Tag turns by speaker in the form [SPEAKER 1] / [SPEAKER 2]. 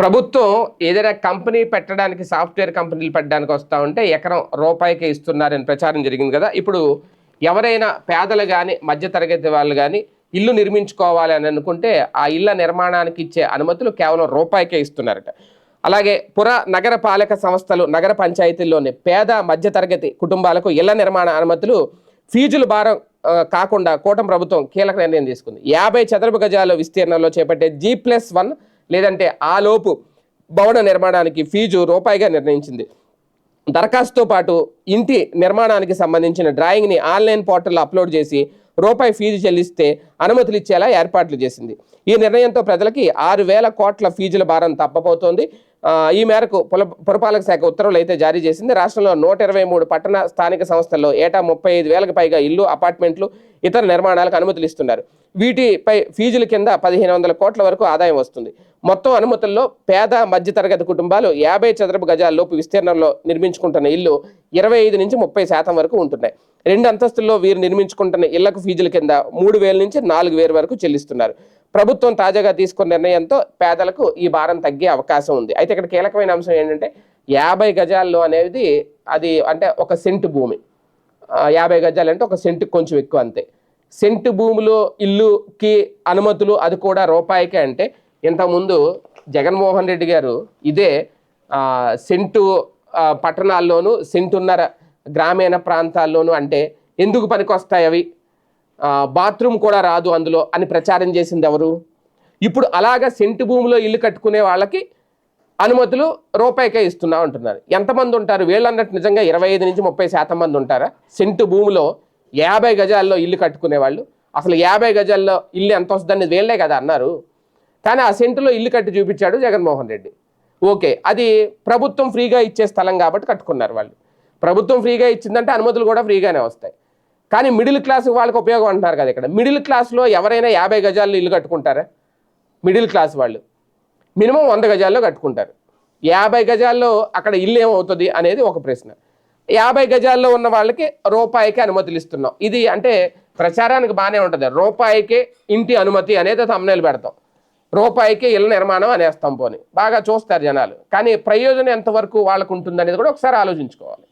[SPEAKER 1] ప్రభుత్వం ఏదైనా కంపెనీ పెట్టడానికి సాఫ్ట్వేర్ కంపెనీలు పెట్టడానికి వస్తూ ఉంటే ఎకరం రూపాయికే ఇస్తున్నారని ప్రచారం జరిగింది కదా. ఇప్పుడు ఎవరైనా పేదలు కానీ మధ్యతరగతి వాళ్ళు కానీ ఇల్లు నిర్మించుకోవాలి అని అనుకుంటే ఆ ఇళ్ళ నిర్మాణానికి ఇచ్చే అనుమతులు కేవలం రూపాయికే ఇస్తున్నారట. అలాగే పుర నగర పాలక సంస్థలు నగర పంచాయతీల్లోని పేద మధ్యతరగతి కుటుంబాలకు ఇళ్ళ నిర్మాణ అనుమతులు ఫీజుల భారం కాకుండా కూటమి ప్రభుత్వం కీలక నిర్ణయం తీసుకుంది. యాభై చదరపు గజాల విస్తీర్ణంలో చేపట్టే జీ ప్లస్ వన్ లేదంటే ఆ లోపు భవన నిర్మాణానికి ఫీజు రూపాయిగా నిర్ణయించింది. దరఖాస్తుతో పాటు ఇంటి నిర్మాణానికి సంబంధించిన డ్రాయింగ్ని ఆన్లైన్ పోర్టల్లో అప్లోడ్ చేసి రూపాయి ఫీజు చెల్లిస్తే అనుమతులు ఇచ్చేలా ఏర్పాట్లు చేసింది. ఈ నిర్ణయంతో ప్రజలకి ఆరు వేల కోట్ల ఫీజుల భారం తప్పబోతోంది. ఈ మేరకు పుల పురపాలక శాఖ ఉత్తర్వులు అయితే జారీ చేసింది. రాష్ట్రంలో నూట ఇరవై మూడు పట్టణ స్థానిక సంస్థల్లో ఏటా ముప్పై ఐదు వేలకు పైగా ఇల్లు అపార్ట్మెంట్లు ఇతర నిర్మాణాలకు అనుమతులు ఇస్తున్నారు. వీటిపై ఫీజుల కింద పదిహేను వందల కోట్ల వరకు ఆదాయం వస్తుంది. మొత్తం అనుమతుల్లో పేద మధ్యతరగతి కుటుంబాలు యాభై చదరపు గజాల్లోపు విస్తీర్ణంలో నిర్మించుకుంటున్న ఇల్లు ఇరవై ఐదు నుంచి ముప్పై శాతం వరకు ఉంటున్నాయి. రెండు అంతస్తుల్లో వీరు నిర్మించుకుంటున్న ఇళ్ళకు ఫీజుల కింద మూడు వేల నుంచి నాలుగు వేల వరకు చెల్లిస్తున్నారు. ప్రభుత్వం తాజాగా తీసుకున్న నిర్ణయంతో పేదలకు ఈ భారం తగ్గే అవకాశం ఉంది. అయితే ఇక్కడ కీలకమైన అంశం ఏంటంటే యాభై గజాల్లో అనేది అది అంటే ఒక సెంటు భూమి. యాభై గజాలు అంటే ఒక సెంటు కొంచెం ఎక్కువ అంతే. సెంటు భూమిలో ఇల్లుకి అనుమతులు అది కూడా రూపాయికే అంటే ఇంతకుముందు జగన్మోహన్ రెడ్డి గారు ఇదే సెంటు పట్టణాల్లోనూ సెంటున్నర గ్రామీణ ప్రాంతాల్లోనూ అంటే ఎందుకు పనికొస్తాయి అవి? బాత్రూమ్ కూడా రాదు అందులో అని ప్రచారం చేసింది ఎవరు? ఇప్పుడు అలాగా సెంటు భూమిలో ఇల్లు కట్టుకునే వాళ్ళకి అనుమతులు రూపాయికే ఇస్తున్నా ఉంటున్నారు ఎంతమంది ఉంటారు? వీళ్ళు అన్నట్టు నిజంగా ఇరవై ఐదు నుంచి ముప్పై శాతం మంది ఉంటారా? సెంటు భూమిలో యాభై గజాల్లో ఇల్లు కట్టుకునే వాళ్ళు. అసలు యాభై గజాల్లో ఇల్లు ఎంత వస్తుందని వీళ్ళే కదా అన్నారు. కానీ ఆ సెంటులో ఇల్లు కట్టి చూపించాడు జగన్మోహన్ రెడ్డి. ఓకే అది ప్రభుత్వం ఫ్రీగా ఇచ్చే స్థలం కాబట్టి కట్టుకున్నారు వాళ్ళు. ప్రభుత్వం ఫ్రీగా ఇచ్చిందంటే అనుమతులు కూడా ఫ్రీగానే వస్తాయి. కానీ మిడిల్ క్లాస్ వాళ్ళకి ఉపయోగం అంటున్నారు కదా ఇక్కడ. మిడిల్ క్లాస్లో ఎవరైనా యాభై గజాల్లో ఇల్లు కట్టుకుంటారా? మిడిల్ క్లాస్ వాళ్ళు. మినిమం వంద గజాల్లో కట్టుకుంటారు. యాభై గజాల్లో అక్కడ ఇల్లు ఏమవుతుంది అనేది ఒక ప్రశ్న. యాభై గజాల్లో ఉన్న వాళ్ళకి రూపాయికి అనుమతులు ఇస్తున్నాం. ఇది అంటే ప్రచారానికి బాగానే ఉంటుంది. రూపాయికే ఇంటి అనుమతి అనేది తమ్నేలు పెడతాం. రూపాయికే ఇళ్ళ నిర్మాణం అనేస్తాం పోని. బాగా చూస్తారు జనాలు. కానీ ప్రయోజనం ఎంతవరకు వాళ్ళకు ఉంటుంది అనేది కూడా ఒకసారి ఆలోచించుకోవాలి.